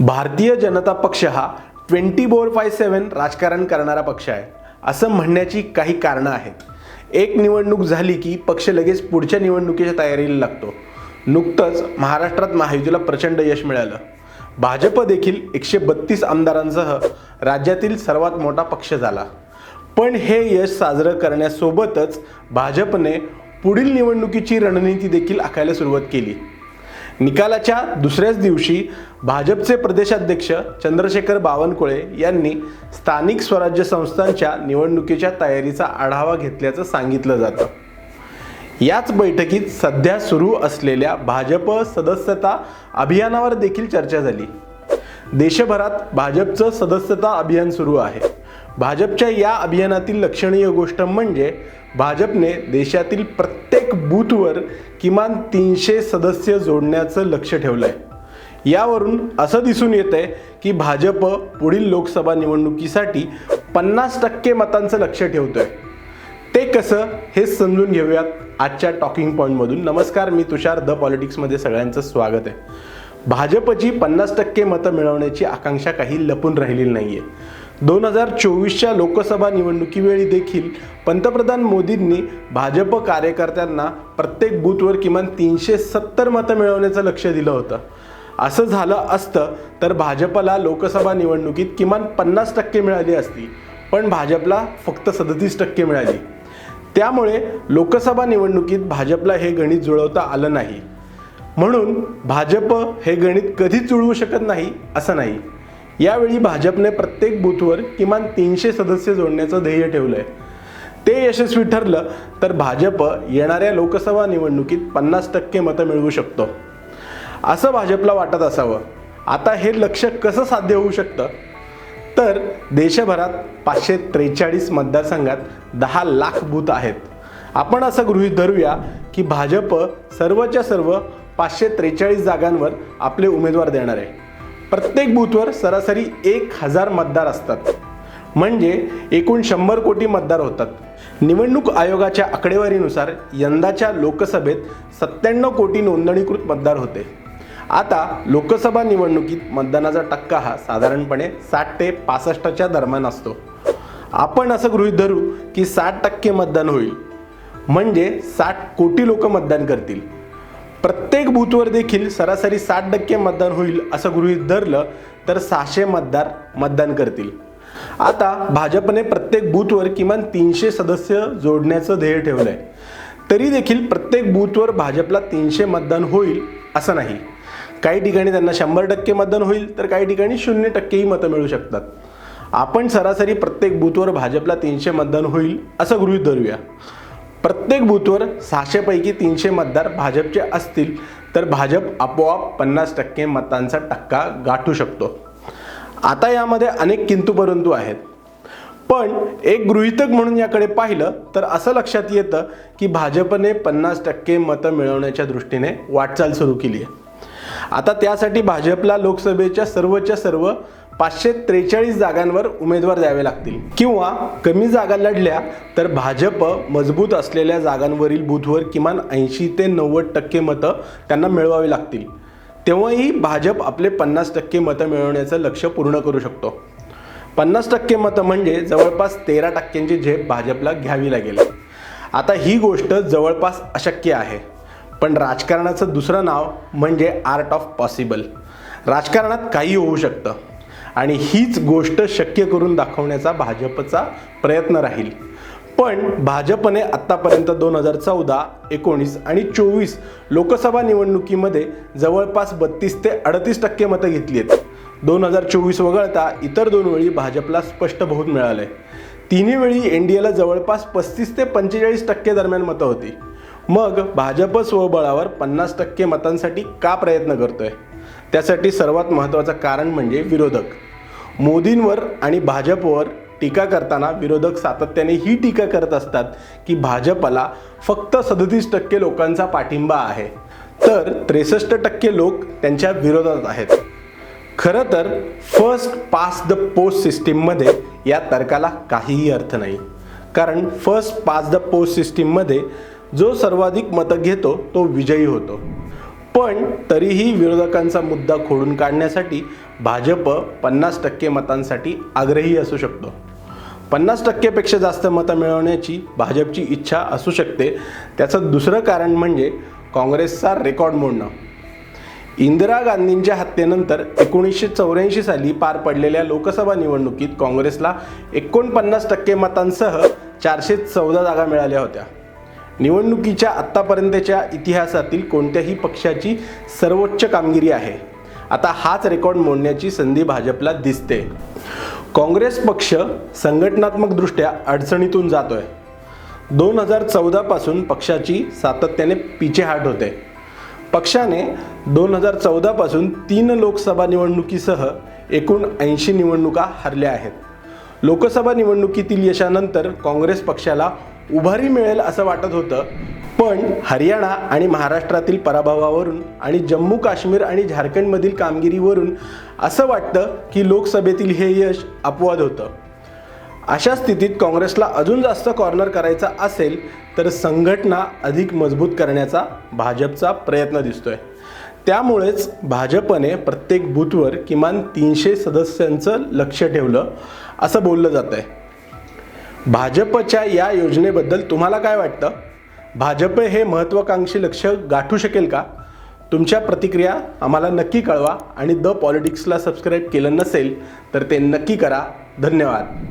भारतीय जनता पक्ष हा twenty four five seven राजकारण करणारा पक्ष आहे. असं म्हणण्याची काही कारणं आहेत. एक निवडणूक झाली की पक्ष लगेच पुढच्या निवडणुकीच्या तयारीला लागतो. नुकतंच महाराष्ट्रात महायुतीला प्रचंड यश मिळालं. भाजप देखील एकशे बत्तीस आमदारांसह राज्यातील सर्वात मोठा पक्ष झाला. पण हे यश साजरं करण्यासोबतच भाजपने पुढील निवडणुकीची रणनीती देखील आखायला सुरुवात केली. निकालाच्या दुसऱ्याच दिवशी भाजपचे प्रदेशाध्यक्ष चंद्रशेखर बावनकुळे यांनी स्थानिक स्वराज्य संस्थांच्या निवडणुकीच्या तयारीचा आढावा घेतल्याचं सांगितलं जातं. याच बैठकीत सध्या सुरू असलेल्या भाजप सदस्यता अभियानावर देखील चर्चा झाली. देशभरात भाजपचं सदस्यता अभियान सुरू आहे. भाजपच्या या अभियानातील लक्षणीय गोष्ट म्हणजे भाजपने देशातील प्रत्येक बूथवर किमान तीनशे सदस्य जोडण्याचं लक्ष ठेवलं आहे यावरून असं दिसून येत आहे की भाजप पुढील लोकसभा निवडणुकीसाठी पन्नास टक्के मतांचं लक्ष ठेवतोय. ते कसं हे समजून घेऊयात आजच्या टॉकिंग पॉईंटमधून नमस्कार मी तुषार द पॉलिटिक्समध्ये सगळ्यांचं स्वागत आहे. भाजपची पन्नास टक्के मतं मिळवण्याची आकांक्षा काही लपून राहिलेली नाही आहे दोन हजार चोवीसच्या लोकसभा निवडणुकीवेळी देखील पंतप्रधान मोदींनी भाजप कार्यकर्त्यांना प्रत्येक बूथवर किमान तीनशे सत्तर मतं मिळवण्याचं लक्ष दिलं होतं. असं झालं असतं तर भाजपला लोकसभा निवडणुकीत किमान पन्नास टक्के मिळाली असती पण भाजपला फक्त सदतीस टक्के मिळाली. त्यामुळे लोकसभा निवडणुकीत भाजपला हे गणित जुळवता आलं नाही. म्हणून भाजप हे गणित कधीच जुळवू शकत नाही असं नाही. यावेळी भाजपने प्रत्येक बूथवर किमान तीनशे सदस्य जोडण्याचं ध्येय ठेवलं आहे ते यशस्वी ठरलं तर भाजप येणाऱ्या लोकसभा निवडणुकीत पन्नास टक्के मतं मिळवू शकतो. असं भाजपला वाटत असावं. आता हे लक्ष कसं साध्य होऊ शकतं? तर देशभरात पाचशे त्रेचाळीस मतदारसंघात दहा लाख बूथ आहेत. आपण असं गृहीत धरूया की भाजप सर्वच्या सर्व पाचशे त्रेचाळीस जागांवर आपले उमेदवार देणार आहे. प्रत्येक बूथवर सरासरी एक हजार मतदार असतात. म्हणजे एकूण शंभर कोटी मतदार होतात. निवडणूक आयोगाच्या आकडेवारीनुसार यंदाच्या लोकसभेत सत्त्याण्णव कोटी नोंदणीकृत मतदार होते. आता लोकसभा निवडणुकीत मतदानाचा टक्का हा साधारणपणे साठ ते पासष्टच्या दरम्यान असतो. आपण असं गृहीत धरू की साठ टक्के मतदान होईल. म्हणजे साठ कोटी लोक मतदान करतील. प्रत्येक बूथवर देखील सरासरी साठ टक्के मतदान होईल असं गृहीत धरलं तर सहाशे मतदार मतदान करतील. आता भाजपने प्रत्येक बूथवर किमान तीनशे सदस्य जोडण्याचं ध्येय ठेवलंय. तरी देखील प्रत्येक बूथवर भाजपला तीनशे मतदान होईल असं नाही. काही ठिकाणी त्यांना शंभर टक्के मतदान होईल तर काही ठिकाणी शून्य टक्केही मतं मिळू शकतात. आपण सरासरी प्रत्येक बूथवर भाजपला तीनशे मतदान होईल असं गृहीत धरूया. प्रत्येक बूथवर सहाशेपैकी तीनशे मतदार भाजपचे असतील तर भाजप आपोआप पन्नास टक्के मतांचा टक्का गाठू शकतो. आता यामध्ये अनेक किंतू परंतु आहेत. पण एक गृहितक म्हणून याकडे पाहिलं तर असं लक्षात येतं की भाजपने पन्नास टक्के मतं मिळवण्याच्या दृष्टीने वाटचाल सुरू केली आहे. आता त्यासाठी भाजपला लोकसभेच्या सर्वच्या सर्व पाचशे त्रेचाळीस जागांवर उमेदवार द्यावे लागतील. किंवा कमी जागा लढल्या तर भाजप मजबूत असलेल्या जागांवरील बूथवर किमान ऐंशी ते नव्वद टक्के मतं त्यांना मिळवावी लागतील. तेव्हाही भाजप आपले पन्नास टक्के मतं मिळवण्याचं लक्ष पूर्ण करू शकतो. पन्नास टक्के मतं म्हणजे जवळपास तेरा टक्क्यांची झेप भाजपला घ्यावी लागेल. आता ही गोष्ट जवळपास अशक्य आहे. पण राजकारणाचं दुसरं नाव म्हणजे आर्ट ऑफ पॉसिबल राजकारणात काही होऊ शकतं. आणि हीच गोष्ट शक्य करून दाखवण्याचा भाजपचा प्रयत्न राहील. पण भाजपने आत्तापर्यंत दोन हजार चौदा एकोणीस आणि चोवीस लोकसभा निवडणुकीमध्ये जवळपास बत्तीस ते अडतीस टक्के मतं घेतली आहेत. दोन हजार चोवीस वगळता इतर दोन वेळी भाजपला स्पष्ट बहुत मिळालं आहे तिन्ही वेळी एन डी एला जवळपास पस्तीस ते पंचेचाळीस टक्के दरम्यान मतं होती. मग भाजप स्वबळावर पन्नास टक्के मतांसाठी का प्रयत्न करतोय? त्यासाठी सर्वात महत्त्वाचं कारण म्हणजे विरोधक. मोदींवर आणि भाजपवर टीका करताना विरोधक सातत्याने ही टीका करत असतात की भाजपला फक्त सदतीस टक्के लोकांचा पाठिंबा आहे. तर त्रेसष्ट टक्के लोक त्यांच्या विरोधात आहेत. खरं तर फर्स्ट पास द पोस्ट सिस्टीममध्ये या तर्काला काहीही अर्थ नाही. कारण फर्स्ट पास द पोस्ट सिस्टीममध्ये जो सर्वाधिक मतं घेतो तो विजयी होतो. पण तरीही विरोधकांचा मुद्दा खोडून काढण्यासाठी भाजप पन्नास टक्के मतांसाठी आग्रही असू शकतो. पन्नास टक्केपेक्षा जास्त मतं मिळवण्याची भाजपची इच्छा असू शकते. त्याचं दुसरं कारण म्हणजे काँग्रेसचा रेकॉर्ड मोडणं. इंदिरा गांधींच्या हत्येनंतर एकोणीसशे चौऱ्याऐंशी साली पार पडलेल्या लोकसभा निवडणुकीत काँग्रेसला एकोणपन्नास टक्के मतांसह चारशे चौदा जागा मिळाल्या होत्या. निवडणुकीच्या आत्तापर्यंतच्या इतिहासातील कोणत्याही पक्षाची सर्वोच्च कामगिरी आहे. आता हाच रेकॉर्ड मोडण्याची संधी भाजपला दिसते. काँग्रेस पक्ष संघटनात्मकदृष्ट्या अडचणीतून जातोय. दोन हजार चौदापासून पक्षाची सातत्याने पिछेहाट होते. पक्षाने दोन हजार चौदापासून तीन लोकसभा निवडणुकीसह एकूण ऐंशी निवडणुका हरल्या आहेत. लोकसभा निवडणुकीतील यशानंतर काँग्रेस पक्षाला उभारी मिळेल असं वाटत होतं. पण हरियाणा आणि महाराष्ट्रातील पराभवावरून आणि जम्मू काश्मीर आणि झारखंडमधील कामगिरीवरून असं वाटतं की लोकसभेतील हे यश अपवाद होतं. अशा स्थितीत काँग्रेसला अजून जास्त कॉर्नर करायचा असेल तर संघटना अधिक मजबूत करण्याचा भाजपचा प्रयत्न दिसतोय. त्यामुळेच भाजपने प्रत्येक बूथवर किमान तीनशे सदस्यांचं लक्ष ठेवलं असं बोललं जात आहे भाजपच्या या योजनेबद्दल तुम्हाला काय वाटतं? भाजप हे महत्त्वाकांक्षी लक्ष गाठू शकेल का? तुमच्या प्रतिक्रिया आम्हाला नक्की कळवा आणि द पॉलिटिक्सला सबस्क्राईब केलं नसेल तर ते नक्की करा. धन्यवाद.